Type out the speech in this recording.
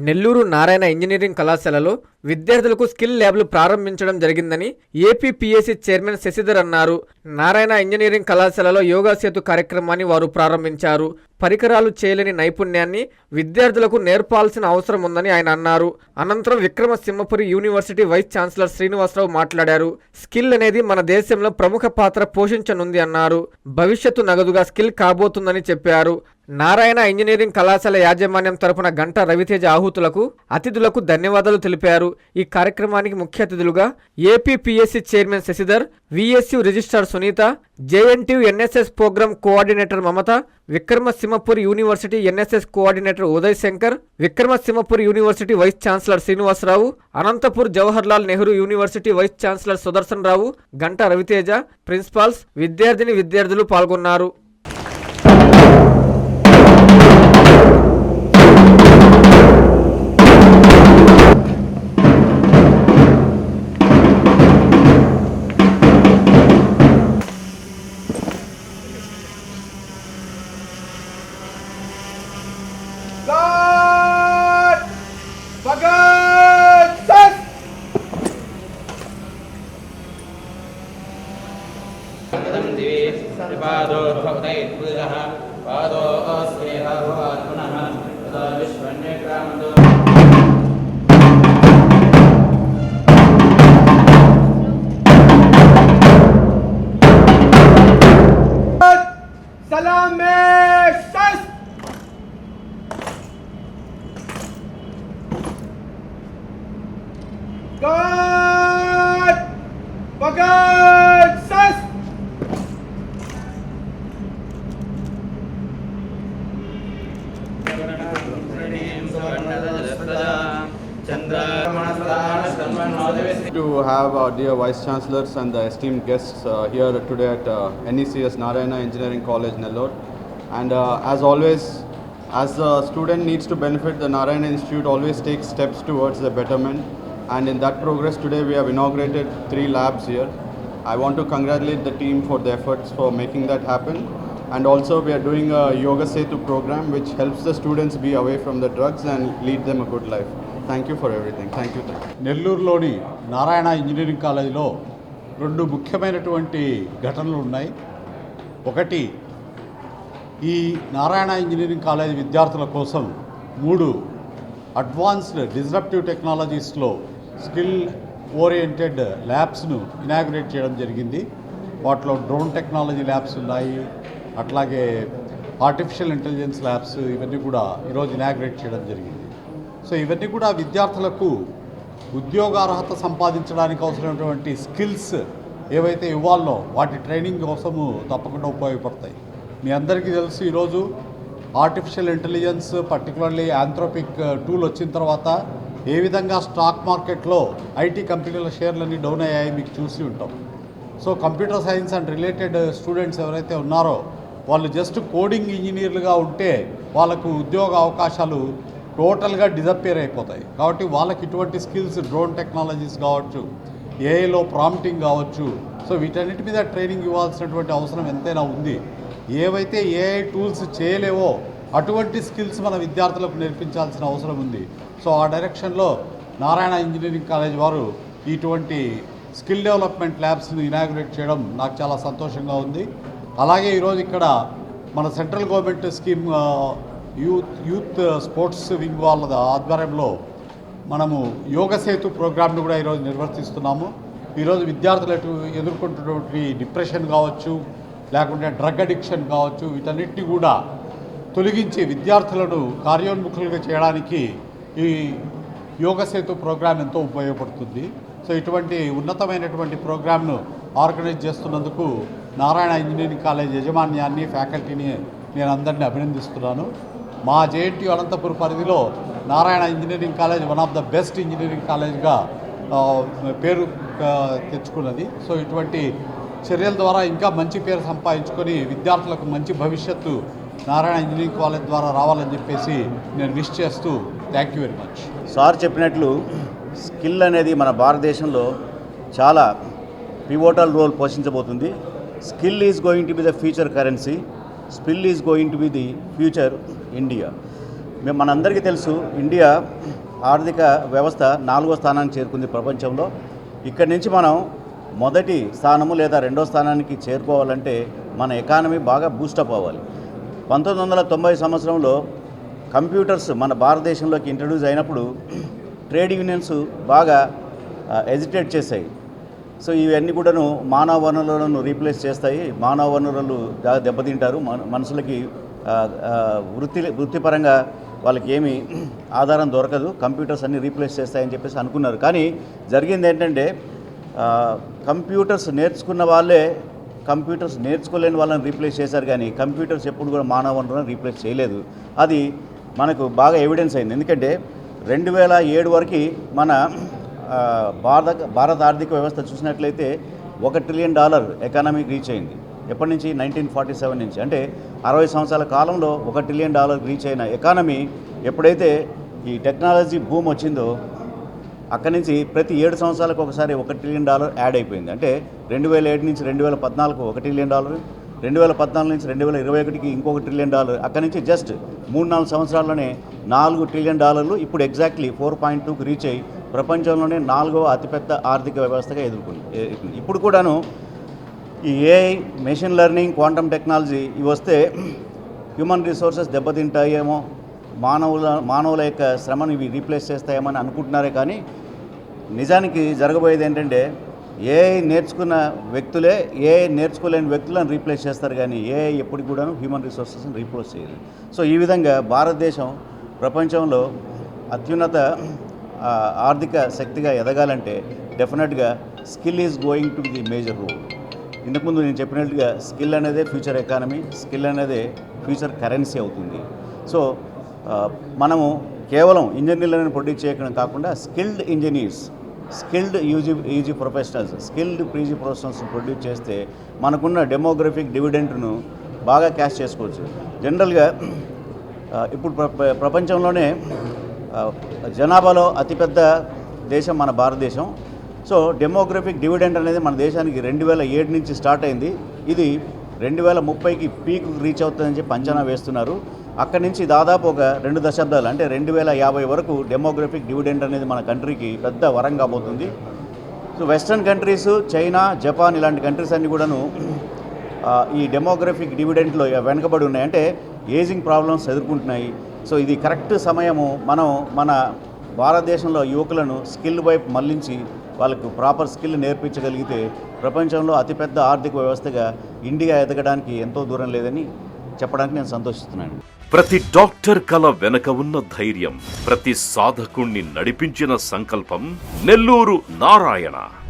Nellore Narayana engineering కళాశాలలో విద్యార్థులకు skill ల్యాబ్లు ప్రారంభించడం జరిగిందని ఏపీపీఎస్సీ చైర్మన్ శశిధర్ అన్నారు. నారాయణ ఇంజనీరింగ్ కళాశాలలో యోగా సేతు కార్యక్రమాన్ని వారు ప్రారంభించారు. పరికరాలు చేయలేని నైపుణ్యాన్ని విద్యార్థులకు నేర్పాల్సిన అవసరం ఉందని ఆయన అన్నారు. అనంతరం Vikrama Simhapuri university vice chancellor Srinivasa Rao మాట్లాడారు. స్కిల్ అనేది మన దేశంలో ప్రముఖ పాత్ర పోషించనుంది అన్నారు. భవిష్యత్తు నగదుగా స్కిల్ కాబోతుందని చెప్పారు. నారాయణ ఇంజనీరింగ్ కళాశాల యాజమాన్యం తరపున గంట రవితేజ ఆహుతులకు అతిథులకు ధన్యవాదాలు తెలిపారు. ఈ కార్యక్రమానికి ముఖ్య అతిథులుగా APPSC chairman Shashidhar VSU registrar Sunitha JNTU NSS program coordinator Mamata Vikrama Simhapur university NSS coordinator Uday Shankar Vikrama Simhapur university vice chancellor Srinivasa Rao Anantapur Jawaharlal Nehru university vice chancellor Sudarshan Rao Ganta Ravi Teja principals విద్యార్థిని విద్యార్థులు పాల్గొన్నారు. पादो भवतैर्भुजः पादो अस्नेह भवात् पुनः तदा विश्वन्यक्रामदो to have our dear Vice Chancellors and the esteemed guests uh, here today at uh, NECS Narayana Engineering College, Nellore. And uh, as always, as the student needs to benefit, the Narayana Institute always takes steps towards the betterment. And in that progress, today we have inaugurated three labs here. I want to congratulate the team for the efforts for making that happen. And also, we are doing a Yoga Setu program which helps the students be away from the drugs and lead them a good life. Thank you for everything thank you నెల్లూరులోని Narayana engineering కాలేజీలో రెండు ముఖ్యమైనటువంటి ఘటనలు ఉన్నాయి. ఒకటి ఈ Narayana engineering college విద్యార్థుల కోసం మూడు అడ్వాన్స్డ్ డిస్రప్టివ్ టెక్నాలజీస్లో స్కిల్ ఓరియంటెడ్ ల్యాబ్స్ను ఇనాగ్రేట్ చేయడం జరిగింది. వాటిలో డ్రోన్ టెక్నాలజీ ల్యాబ్స్ ఉన్నాయి. అట్లాగే ఆర్టిఫిషియల్ ఇంటెలిజెన్స్ ల్యాబ్స్ ఇవన్నీ కూడా ఈరోజు ఇనాగ్రేట్ చేయడం జరిగింది. సో ఇవన్నీ కూడా విద్యార్థులకు ఉద్యోగార్హత సంపాదించడానికి అవసరమైనటువంటి స్కిల్స్ ఏవైతే ఇవ్వాలనో వాటి ట్రైనింగ్ కోసము తప్పకుండా ఉపయోగపడతాయి. మీ అందరికీ తెలుసు ఈరోజు artificial intelligence particularly Anthropic tool వచ్చిన తర్వాత ఏ విధంగా స్టాక్ మార్కెట్లో ఐటీ కంపెనీల షేర్లన్నీ డౌన్ అయ్యాయి మీకు చూసి ఉంటాం. So computer science and related students ఎవరైతే ఉన్నారో వాళ్ళు జస్ట్ కోడింగ్ ఇంజనీర్లుగా ఉంటే వాళ్ళకు ఉద్యోగ అవకాశాలు టోటల్గా డిజప్పేర్ అయిపోతాయి. కాబట్టి వాళ్ళకి ఇటువంటి స్కిల్స్ డ్రోన్ టెక్నాలజీస్ కావచ్చు ఏఐలో ప్రాంప్టింగ్ కావచ్చు సో వీటన్నిటి మీద ట్రైనింగ్ ఇవ్వాల్సినటువంటి అవసరం ఎంతైనా ఉంది. ఏవైతే ఏఐ టూల్స్ చేయలేవో అటువంటి స్కిల్స్ మన విద్యార్థులకు నేర్పించాల్సిన అవసరం ఉంది. సో ఆ డైరెక్షన్లో నారాయణ ఇంజనీరింగ్ కాలేజ్ వారు ఇటువంటి స్కిల్ డెవలప్మెంట్ ల్యాబ్స్ని ఇనాగ్రేట్ చేయడం నాకు చాలా సంతోషంగా ఉంది. అలాగే ఈరోజు ఇక్కడ మన central government scheme youth youth sports wing వాళ్ళ ఆధ్వర్యంలో మనము యోగ సేతు ప్రోగ్రామ్ను కూడా ఈరోజు నిర్వర్తిస్తున్నాము. ఈరోజు విద్యార్థులు ఎదుర్కొంటున్నటువంటి డిప్రెషన్ కావచ్చు లేకుంటే డ్రగ్ అడిక్షన్ కావచ్చు వీటన్నిటిని కూడా తొలగించి విద్యార్థులను కార్యోన్ముఖులుగా చేయడానికి ఈ యోగ సేతు ప్రోగ్రాం ఎంతో ఉపయోగపడుతుంది. సో ఇటువంటి ఉన్నతమైనటువంటి ప్రోగ్రామ్ను ఆర్గనైజ్ చేస్తున్నందుకు నారాయణ ఇంజనీరింగ్ కాలేజ్ యజమాన్యాన్ని ఫ్యాకల్టీని నేను అందరినీ అభినందిస్తున్నాను. మా జేఎన్టీ అనంతపురం పరిధిలో Narayana engineering college one of the best engineering కాలేజ్గా పేరు తెచ్చుకున్నది. సో ఇటువంటి చర్యల ద్వారా ఇంకా మంచి పేరు సంపాదించుకొని విద్యార్థులకు మంచి భవిష్యత్తు నారాయణ ఇంజనీరింగ్ కాలేజ్ ద్వారా రావాలని చెప్పేసి నేను విష్ చేస్తూ thank you very much. Sir చెప్పినట్లు స్కిల్ అనేది మన భారతదేశంలో చాలా pivotal role పోషించబోతుంది. Skill is going to be the future currency. Skill is going to be the future. India. మేము మనందరికీ తెలుసు ఇండియా ఆర్థిక వ్యవస్థ నాలుగో స్థానానికి చేరుకుంది ప్రపంచంలో. ఇక్కడి నుంచి మనం మొదటి స్థానము లేదా రెండో స్థానానికి చేరుకోవాలంటే మన ఎకానమీ బాగా బూస్టప్ అవ్వాలి. పంతొమ్మిది వందల తొంభై సంవత్సరంలో కంప్యూటర్స్ మన భారతదేశంలోకి ఇంట్రడ్యూస్ అయినప్పుడు ట్రేడ్ యూనియన్స్ బాగా ఎజిటేట్ చేశాయి. సో ఇవన్నీ కూడాను మానవ వనరులను రీప్లేస్ చేస్తాయి. మానవ వనరులు బాగా దెబ్బతింటారు. మన మనుషులకి వృత్తి వృత్తిపరంగా వాళ్ళకి ఏమి ఆధారం దొరకదు. కంప్యూటర్స్ అన్ని రీప్లేస్ చేస్తాయని చెప్పేసి అనుకున్నారు. కానీ జరిగింది ఏంటంటే కంప్యూటర్స్ నేర్చుకున్న వాళ్ళే కంప్యూటర్స్ నేర్చుకోలేని వాళ్ళని రీప్లేస్ చేశారు. కానీ కంప్యూటర్స్ ఎప్పుడు కూడా మానవ వనరులను రీప్లేస్ చేయలేదు. అది మనకు బాగా ఎవిడెన్స్ అయింది. ఎందుకంటే రెండు వేల ఏడు వరకు మన భారత భారత ఆర్థిక వ్యవస్థ చూసినట్లయితే ఒక ట్రిలియన్ డాలర్ ఎకానమీకి రీచ్ అయింది. ఎప్పటి నుంచి? నైన్టీన్ ఫార్టీ సెవెన్ నుంచి. అంటే అరవై సంవత్సరాల కాలంలో ఒక ట్రిలియన్ డాలర్ రీచ్ అయిన ఎకానమీ ఎప్పుడైతే ఈ టెక్నాలజీ భూమ్ వచ్చిందో అక్కడి నుంచి ప్రతి ఏడు సంవత్సరాలకు ఒకసారి ఒక ట్రిలియన్ డాలర్ యాడ్ అయిపోయింది. అంటే రెండు వేల ఏడు నుంచి రెండు వేల పద్నాలుగు ఒక ట్రిలియన్ డాలర్ రెండు వేల పద్నాలుగు నుంచి రెండు వేల ఇరవై ఒకటికి ఇంకొక ట్రిలియన్ డాలర్ అక్కడి నుంచి జస్ట్ మూడు నాలుగు సంవత్సరాల్లోనే నాలుగు ట్రిలియన్ డాలర్లు ఇప్పుడు ఎగ్జాక్ట్లీ ఫోర్ పాయింట్ టూకి రీచ్ అయ్యి ప్రపంచంలోనే నాలుగవ అతిపెద్ద ఆర్థిక వ్యవస్థగా ఎదుర్కొంది ఇప్పుడు కూడాను ఈ AI machine learning quantum technology ఇవి వస్తే హ్యూమన్ రిసోర్సెస్ దెబ్బతింటాయేమో మానవుల మానవుల యొక్క శ్రమను ఇవి రీప్లేస్ చేస్తాయేమని అనుకుంటున్నారే కానీ నిజానికి జరగబోయేది ఏంటంటే ఏఐ నేర్చుకున్న వ్యక్తులే ఏఐ నేర్చుకోలేని వ్యక్తులను రీప్లేస్ చేస్తారు కానీ ఏఐ ఎప్పటికి కూడాను హ్యూమన్ రిసోర్సెస్ని రీప్లేస్ చేయదు. సో ఈ విధంగా భారతదేశం ప్రపంచంలో అత్యున్నత ఆర్థిక శక్తిగా ఎదగాలంటే డెఫినెట్గా skill is going to the major role ఇంతకుముందు నేను చెప్పినట్టుగా స్కిల్ అనేదే ఫ్యూచర్ ఎకానమీ స్కిల్ అనేదే ఫ్యూచర్ కరెన్సీ అవుతుంది. సో మనము కేవలం ఇంజనీర్లను ప్రొడ్యూస్ చేయడం కాకుండా skilled engineers skilled UG easy professionals skilled PG professionals produce చేస్తే మనకున్న డెమోగ్రఫిక్ డివిడెంట్ను బాగా క్యాష్ చేసుకోవచ్చు. జనరల్గా ఇప్పుడు ప్రపంచంలోనే జనాభాలో అతిపెద్ద దేశం మన భారతదేశం. సో డెమోగ్రఫిక్ డివిడెంట్ అనేది మన దేశానికి రెండు వేల ఏడు నుంచి స్టార్ట్ అయింది. ఇది రెండు వేల ముప్పైకి పీక్ రీచ్ అవుతుందని చెప్పి అంచనా వేస్తున్నారు. అక్కడి నుంచి దాదాపు ఒక రెండు దశాబ్దాలు అంటే రెండు వేల యాభై వరకు డెమోగ్రఫిక్ డివిడెంట్ అనేది మన కంట్రీకి పెద్ద వరం కాబోతుంది. So western countries China Japan ఇలాంటి కంట్రీస్ అన్నీ కూడాను ఈ డెమోగ్రఫిక్ డివిడెంట్లో వెనకబడి ఉన్నాయి. అంటే ఏజింగ్ ప్రాబ్లమ్స్ ఎదుర్కొంటున్నాయి. సో ఇది కరెక్ట్ సమయము మనం మన భారతదేశంలో యువకులను స్కిల్ వైపు మళ్ళించి వాళ్ళకు ప్రాపర్ స్కిల్ నేర్పించగలిగితే ప్రపంచంలో అతిపెద్ద ఆర్థిక వ్యవస్థగా ఇండియా ఎదగడానికి ఎంతో దూరం లేదని చెప్పడానికి నేను సంతోషిస్తున్నాను. ప్రతి డాక్టర్ కల వెనక ఉన్న ధైర్యం ప్రతి సాధకుణ్ణి నడిపించిన సంకల్పం నెల్లూరు నారాయణ.